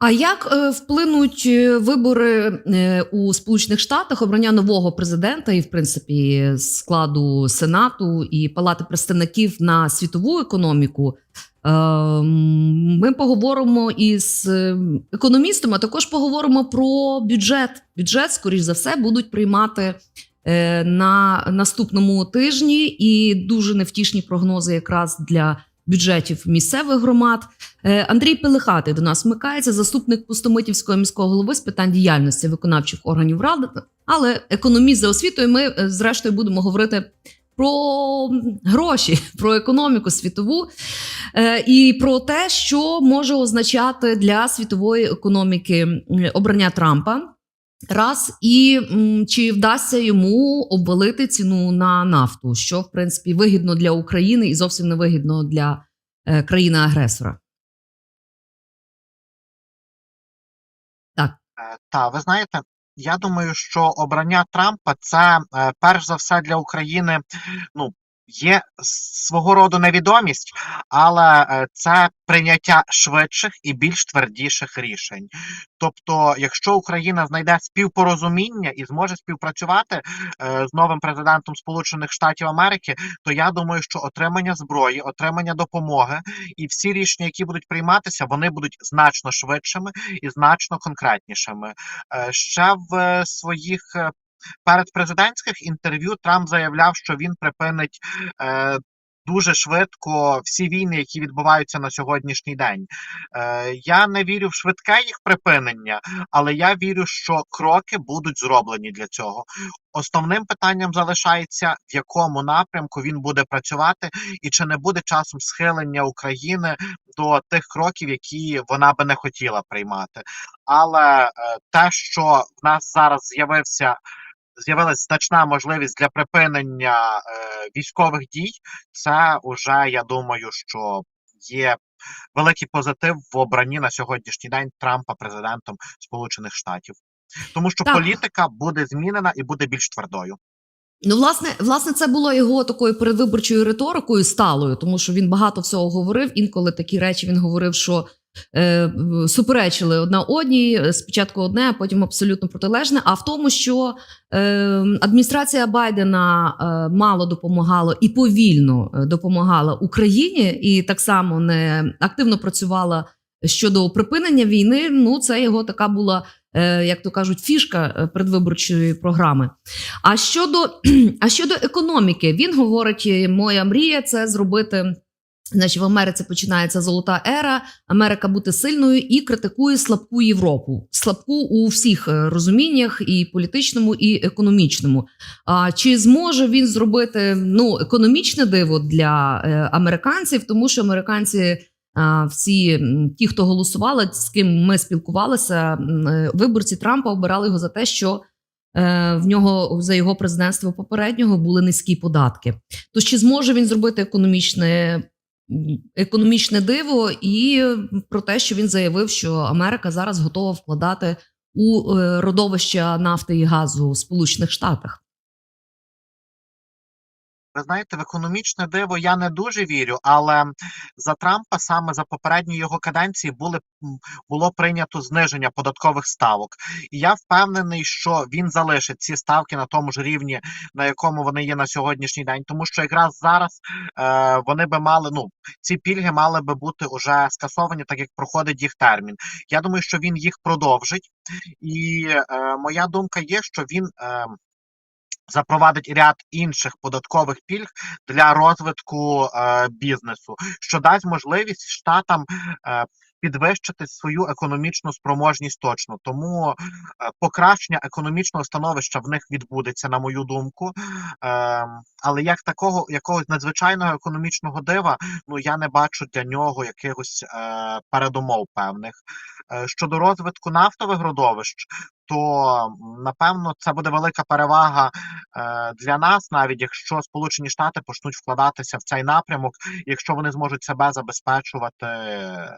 А як е, вплинуть е, вибори е, у Сполучених Штатах обрання нового президента і, в принципі, складу Сенату і Палати представників на світову економіку? Е, Ми поговоримо із е, економістом, а також поговоримо про бюджет. Бюджет, скоріш за все, будуть приймати на наступному тижні, і дуже невтішні прогнози якраз для бюджетів місцевих громад. Е, Андрій Пелихатий до нас вмикається, заступник Пустомитівського міського голови з питань діяльності виконавчих органів ради, але економіст за освітою. Ми е, зрештою будемо говорити про гроші, про економіку світову е, і про те, що може означати для світової економіки обрання Трампа. Раз і чи вдасться йому обвалити ціну на нафту, що в принципі вигідно для України і зовсім не вигідно для е, країни-агресора. Е, Та ви знаєте, я думаю, що обрання Трампа це е, перш за все для України. Ну є свого роду невідомість, але е, це прийняття швидших і більш твердіших рішень. Тобто, якщо Україна знайде співпорозуміння і зможе співпрацювати е, з новим президентом Сполучених Штатів Америки, то я думаю, що отримання зброї, отримання допомоги і всі рішення, які будуть прийматися, вони будуть значно швидшими і значно конкретнішими. Е, Ще в своїх е, передпрезидентських інтерв'ю Трамп заявляв, що він припинить е, дуже швидко всі війни, які відбуваються на сьогоднішній день. Е, Я не вірю в швидке їх припинення, але я вірю, що кроки будуть зроблені для цього. Основним питанням залишається, в якому напрямку він буде працювати, і чи не буде часом схилення України до тих кроків, які вона би не хотіла приймати. Але е, те, що в нас зараз з'явився з'явилась значна можливість для припинення е, військових дій, це вже я думаю, що є великий позитив в обранні на сьогоднішній день Трампа президентом Сполучених Штатів, тому що Так. політика буде змінена і буде більш твердою. Ну, власне, власне, це було його такою передвиборчою риторикою сталою, тому що він багато всього говорив. Інколи такі речі він говорив, що суперечили одна одній. е, Спочатку одне, а потім абсолютно протилежне. А в тому, що е, адміністрація Байдена е, мало допомагала і повільно е, допомагала Україні, і так само не активно працювала щодо припинення війни. Ну, це його така була, е, як то кажуть, фішка е, передвиборчої програми. А щодо, а щодо економіки, він говорить: е, моя мрія це зробити. Значить, в Америці починається золота ера, Америка бути сильною і критикує слабку Європу. Слабку у всіх е, розуміннях, і політичному, і економічному. А чи зможе він зробити ну економічне диво для е, американців? Тому що американці, а, всі ті, хто голосували, з ким ми спілкувалися, е, виборці Трампа обирали його за те, що е, в нього за його президентства попереднього були низькі податки. Тож чи зможе він зробити економічне, економічне диво і про те, що він заявив, що Америка зараз готова вкладати у е, родовища нафти і газу в Сполучених Штатах? Ви знаєте, в економічне диво я не дуже вірю, але за Трампа саме за попередні його каденції були було прийнято зниження податкових ставок. І я впевнений, що він залишить ці ставки на тому ж рівні, на якому вони є на сьогоднішній день, тому що якраз зараз е, вони би мали ну ці пільги мали би бути уже скасовані, так як проходить їх термін. Я думаю, що він їх продовжить, і е, моя думка є, що він. Е, запровадить ряд інших податкових пільг для розвитку е, бізнесу, що дасть можливість штатам е, підвищити свою економічну спроможність точно. Тому е, покращення економічного становища в них відбудеться, на мою думку. Е, але як такого якогось надзвичайного економічного дива, ну я не бачу для нього якихось е, передумов певних. Е, щодо розвитку нафтових родовищ, то напевно це буде велика перевага е, для нас, навіть якщо Сполучені Штати почнуть вкладатися в цей напрямок, якщо вони зможуть себе забезпечувати е,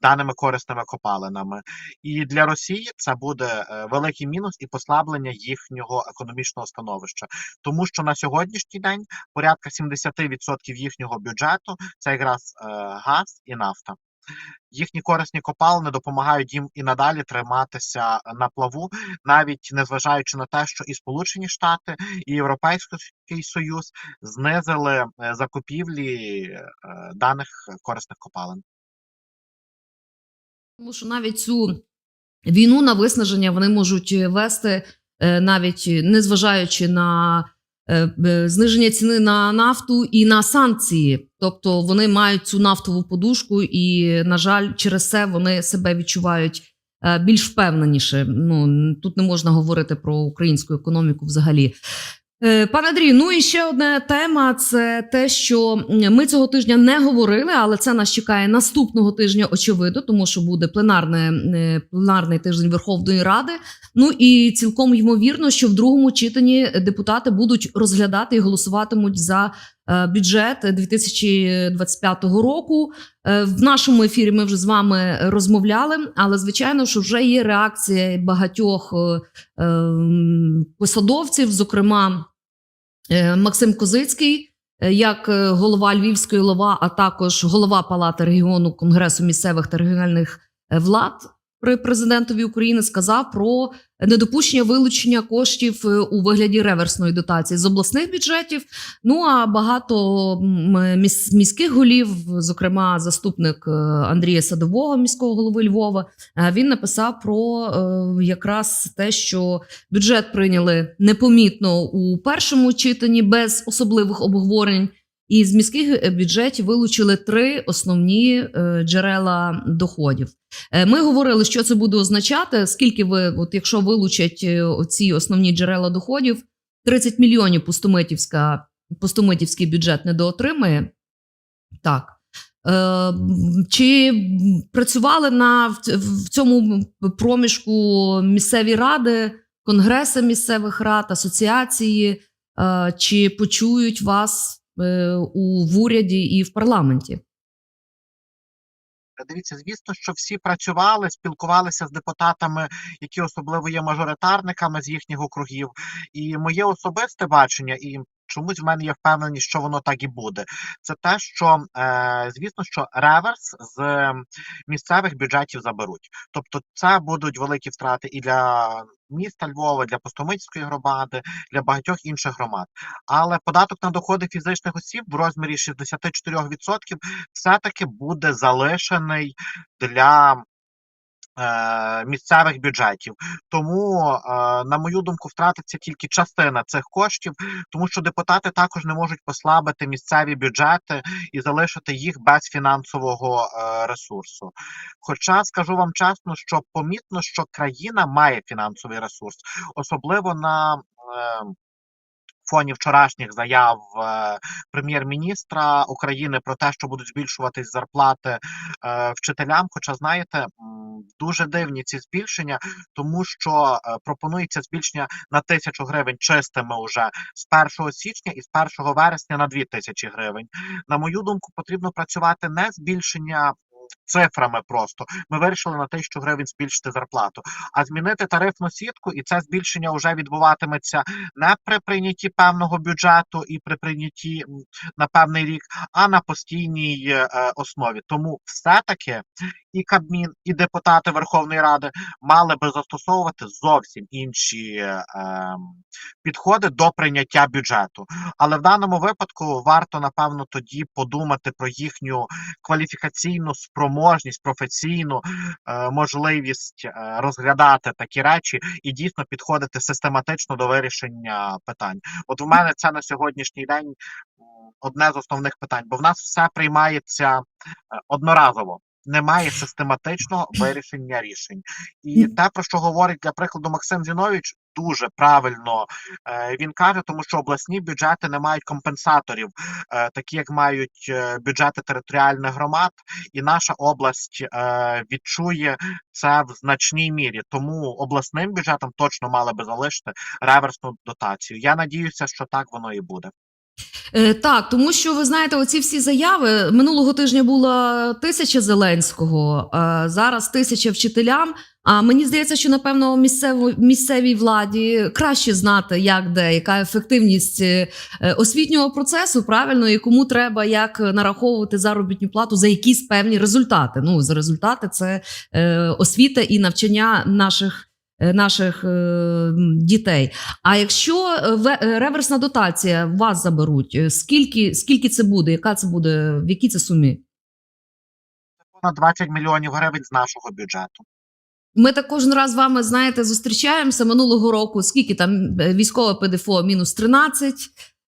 даними корисними копалинами. І для Росії це буде е, великий мінус і послаблення їхнього економічного становища, тому що на сьогоднішній день порядка 70% їхнього бюджету це якраз газ і нафта. Їхні корисні копалини допомагають їм і надалі триматися на плаву, навіть незважаючи на те, що і Сполучені Штати, і Європейський Союз знизили е, закупівлі е, даних корисних копалин. Тому що навіть цю війну на виснаження вони можуть вести, е, навіть незважаючи на зниження ціни на нафту і на санкції. Тобто вони мають цю нафтову подушку, і, на жаль, через це вони себе відчувають е, більш впевненіше. Ну тут не можна говорити про українську економіку взагалі. Е, Пане Андрій, ну і ще одна тема це те, що ми цього тижня не говорили, але це нас чекає наступного тижня, очевидно, тому що буде пленарне, е, пленарний тиждень Верховної Ради. Ну і цілком ймовірно, що в другому читанні депутати будуть розглядати і голосуватимуть за е, бюджет 2025 року. В нашому ефірі ми вже з вами розмовляли, але звичайно, що вже є реакція багатьох е, е, м, посадовців, зокрема Максим Козицький, е, як е, голова Львівської ЛОВА, а також голова Палати регіону Конгресу місцевих та регіональних е, влад при президентові України, сказав про недопущення вилучення коштів е, у вигляді реверсної дотації з обласних бюджетів. Ну а багато міс- міських голів, зокрема заступник е, Андрія Садового, міського голови Львова, е, він написав про е, якраз те, що бюджет прийняли непомітно у першому читанні без особливих обговорень. І з міських е, бюджетів вилучили три основні е, джерела доходів. Е, Ми говорили, що це буде означати, скільки ви, от якщо вилучать ці основні джерела доходів, 30 мільйонів пустомитівська, пустомитівський бюджет недоотримає. Так. Чи працювали на в цьому проміжку місцеві ради, конгреси місцевих рад, асоціації? Чи почують вас у в уряді і в парламенті? Дивіться, звісно, що всі працювали, спілкувалися з депутатами, які особливо є мажоритарниками з їхніх округів. І моє особисте бачення, і чомусь в мене є впевненість, що воно так і буде. Це те, що е, звісно, що реверс з місцевих бюджетів заберуть. Тобто, це будуть великі втрати і для міста Львова, для Постомицької громади, для багатьох інших громад. Але податок на доходи фізичних осіб в розмірі 64% все-таки буде залишений для місцевих бюджетів. Тому, е, на мою думку, втратиться тільки частина цих коштів, тому що депутати також не можуть послабити місцеві бюджети і залишити їх без фінансового е, ресурсу. Хоча скажу вам чесно, що помітно, що країна має фінансовий ресурс, особливо на е, фоні вчорашніх заяв е, прем'єр-міністра України про те, що будуть збільшуватись зарплати е, вчителям. Хоча, знаєте, дуже дивні ці збільшення, тому що е, пропонується збільшення на тисячу гривень чистими уже з 1 січня і з 1 вересня на 2 тисячі гривень. На мою думку, потрібно працювати не збільшення. Цифрами просто ми вирішили на тисячу гривень збільшити зарплату, а змінити тарифну сітку, і це збільшення вже відбуватиметься не при прийнятті певного бюджету і при прийнятті на певний рік, а на постійній е, е, основі. Тому все-таки і Кабмін, і депутати Верховної Ради мали би застосовувати зовсім інші е, підходи до прийняття бюджету. Але в даному випадку варто напевно тоді подумати про їхню кваліфікаційну спроможність, професійну е, можливість е, розглядати такі речі і дійсно підходити систематично до вирішення питань. От в мене це на сьогоднішній день одне з основних питань, бо в нас все приймається е, одноразово. Немає систематичного вирішення рішень, і те, про що говорить для прикладу Максим Зінович, дуже правильно е, він каже, тому що обласні бюджети не мають компенсаторів, е, такі як мають е, бюджети територіальних громад, і наша область відчує це в значній мірі. Тому обласним бюджетом точно мали би залишити реверсну дотацію. Я надіюся, що так воно і буде. Е, Так, тому що ви знаєте, оці всі заяви минулого тижня була тисяча Зеленського, зараз тисяча вчителям. А мені здається, що напевно місцево, місцевій владі краще знати, як де, яка ефективність е, освітнього процесу, правильно, і кому треба як нараховувати заробітну плату за якісь певні результати. Ну, за результати це е, освіта і навчання наших. Е, Наших е, дітей. А якщо е, ве- реверсна дотація вас заберуть, скільки, скільки це буде? Яка це буде? В якій це сумі? Понад 20 мільйонів гривень з нашого бюджету. Ми так кожен раз з вами знаєте зустрічаємося минулого року. Скільки там військове ПДФО мінус 13,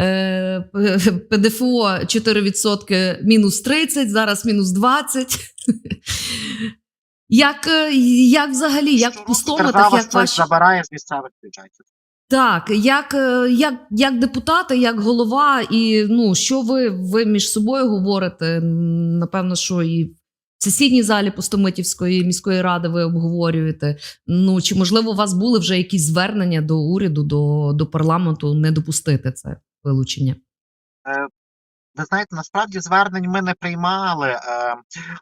е, ПДФО 4% мінус 30, зараз мінус 20. Як, е, як взагалі, як в пустоматах, як ваші забирає з місцевих бюджетів. Так, як, е, як, як депутати, як голова, і ну що ви, ви між собою говорите? Напевно, що і в сесійній залі Пустомитівської міської ради ви обговорюєте. Ну чи можливо у вас були вже якісь звернення до уряду, до, до парламенту не допустити це вилучення? Ви знаєте, насправді звернень ми не приймали, е,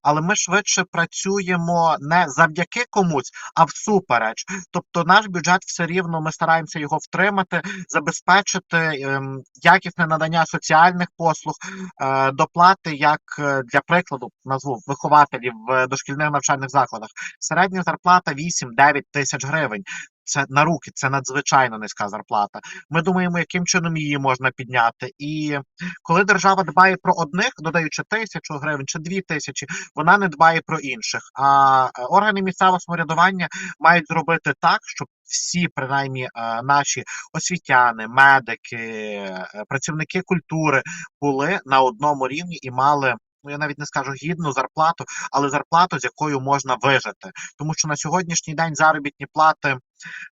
але ми швидше працюємо не завдяки комусь, а всупереч. Тобто наш бюджет все рівно ми стараємося його втримати, забезпечити ем, якісне надання соціальних послуг, е, доплати, як е, для прикладу, назву вихователів в дошкільних навчальних закладах. Середня зарплата 8-9 тисяч гривень. Це на руки, це надзвичайно низька зарплата. Ми думаємо, яким чином її можна підняти. І коли держава дбає про одних, додаючи тисячу гривень чи дві тисячі, вона не дбає про інших. А е, органи місцевого самоврядування мають зробити так, щоб всі, принаймні, е, наші освітяни, медики, е, працівники культури були на одному рівні і мали. Ну, я навіть не скажу гідну зарплату, але зарплату, з якою можна вижити. Тому що на сьогоднішній день заробітні плати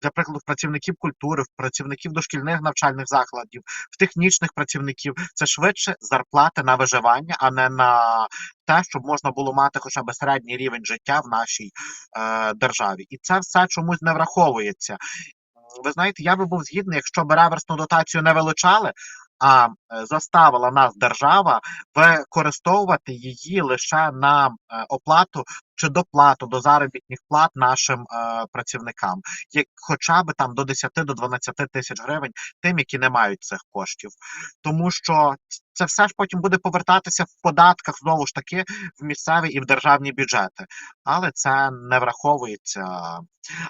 для прикладу, працівників культури, в працівників дошкільних навчальних закладів, в технічних працівників це швидше зарплати на виживання, а не на те, щоб можна було мати хоча б середній рівень життя в нашій е, державі. І це все чомусь не враховується. Ви знаєте, я би був згідний, якщо б реверсну дотацію не вилучали. А е, заставила нас держава використовувати її лише на е, оплату чи доплату до заробітних плат нашим е, працівникам, як хоча б там до 10 до 12 тисяч гривень, тим, які не мають цих коштів, тому що це все ж потім буде повертатися в податках знову ж таки в місцеві і в державні бюджети, але це не враховується,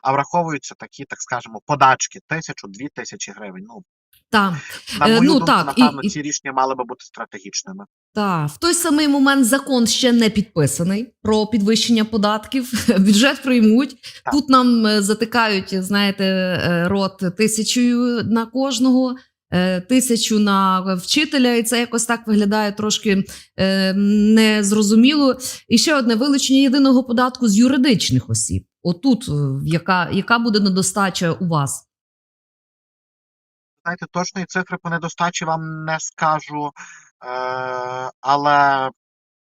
а враховуються такі, так скажемо, подачки тисячу, дві тисячі гривень. Ну Так. на Е, мою ну, думку, так, напевно, і- ці рішення мали би бути стратегічними. Так, в той самий момент закон ще не підписаний про підвищення податків. Бюджет приймуть. Так. Тут нам е, затикають, знаєте, е, рот тисячою на кожного. Тисячу на вчителя, і це якось так виглядає трошки е, незрозуміло. І ще одне вилучення єдиного податку з юридичних осіб. Отут, яка, яка буде недостача у вас? Знаєте, точної цифри по недостачі вам не скажу, е, але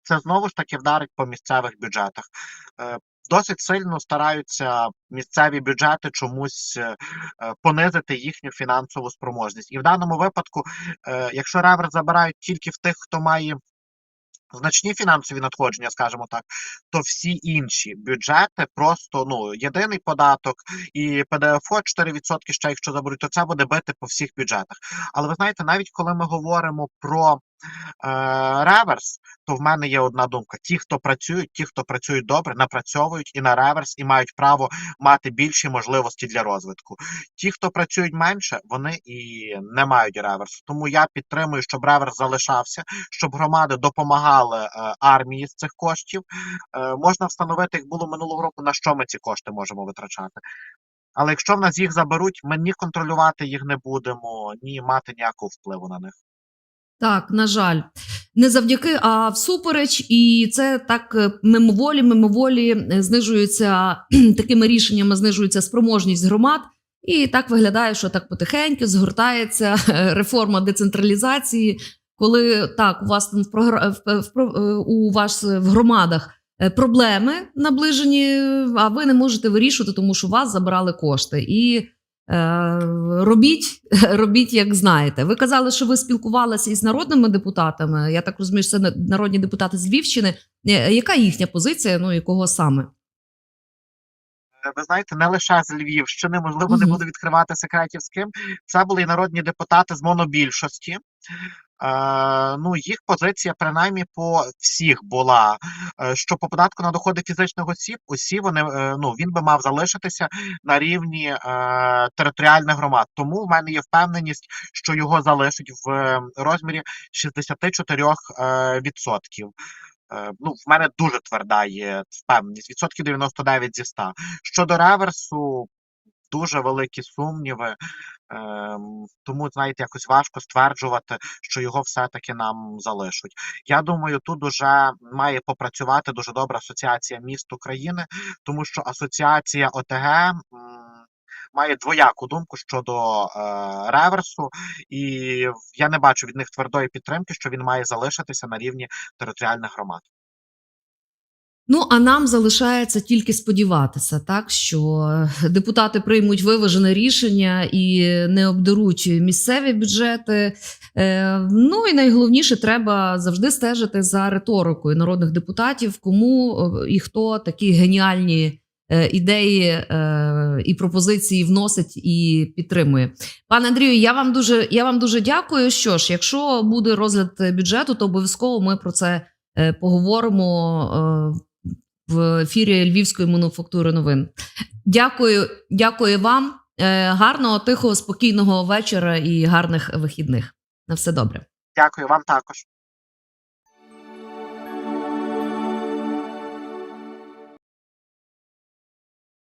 це знову ж таки вдарить по місцевих бюджетах. Е, Досить сильно стараються місцеві бюджети чомусь е, понизити їхню фінансову спроможність. І в даному випадку, якщо ревер забирають тільки в тих, хто має значні фінансові надходження, скажімо так, то всі інші бюджети просто ну єдиний податок і ПДФО 4% ще якщо заберуть, то це буде бити по всіх бюджетах. Але ви знаєте, навіть коли ми говоримо про реверс, то в мене є одна думка: ті, хто працюють, ті, хто працюють добре, напрацьовують і на реверс, і мають право мати більші можливості для розвитку. Ті, хто працюють менше, вони і не мають реверсу. Тому я підтримую, щоб реверс залишався, щоб громади допомагали е, армії з цих коштів. Е, можна встановити, як було минулого року, на що ми ці кошти можемо витрачати. Але якщо в нас їх заберуть, ми ні контролювати їх не будемо, ні мати ніякого впливу на них. Так, на жаль, не завдяки, а всупереч, і це так е, мимоволі, мимоволі е, знижується такими рішеннями, знижується спроможність громад. І так виглядає, що так потихеньку згортається е, реформа децентралізації. Коли так, у вас там в програ... у вас в громадах проблеми наближені, а ви не можете вирішувати, тому що у вас забрали кошти. І робіть, робіть, як знаєте. Ви казали, що ви спілкувалися із народними депутатами. Я так розумію, що це на- народні депутати з Львівщини. Е, Яка їхня позиція? Ну і кого саме? Е, Ви знаєте, не лише з Львівщини, можливо, не буду відкривати секретів з ким. Це були і народні депутати з монобільшості. Е, ну, їх позиція, принаймні, по всіх була, е, що по податку на доходи фізичних осіб, усі вони е, ну він би мав залишитися на рівні е, територіальних громад. Тому в мене є впевненість, що його залишать в е, розмірі 64 е, відсотків. Е, Ну, в мене дуже тверда є впевненість, відсотків 99 зі 100. Щодо реверсу, дуже великі сумніви. Ем, тому, знаєте, якось важко стверджувати, що його все-таки нам залишать. Я думаю, тут уже має попрацювати дуже добра асоціація міст України, тому що асоціація ОТГ. Має двояку думку щодо е, реверсу, і я не бачу від них твердої підтримки, що він має залишитися на рівні територіальних громад. Ну а нам залишається тільки сподіватися, так що депутати приймуть виважене рішення і не обдеруть місцеві бюджети. Е, ну і найголовніше, треба завжди стежити за риторикою народних депутатів, кому е, і хто такі геніальні е, ідеї е, і пропозиції вносить і підтримує. Пане Андрію, я вам дуже я вам дуже дякую. Що ж, якщо буде розгляд бюджету, то обов'язково ми про це е, поговоримо. В ефірі Львівської мануфактури новин. Дякую, дякую вам. Е, Гарного, тихого, спокійного вечора і гарних вихідних. На все добре. Дякую вам також.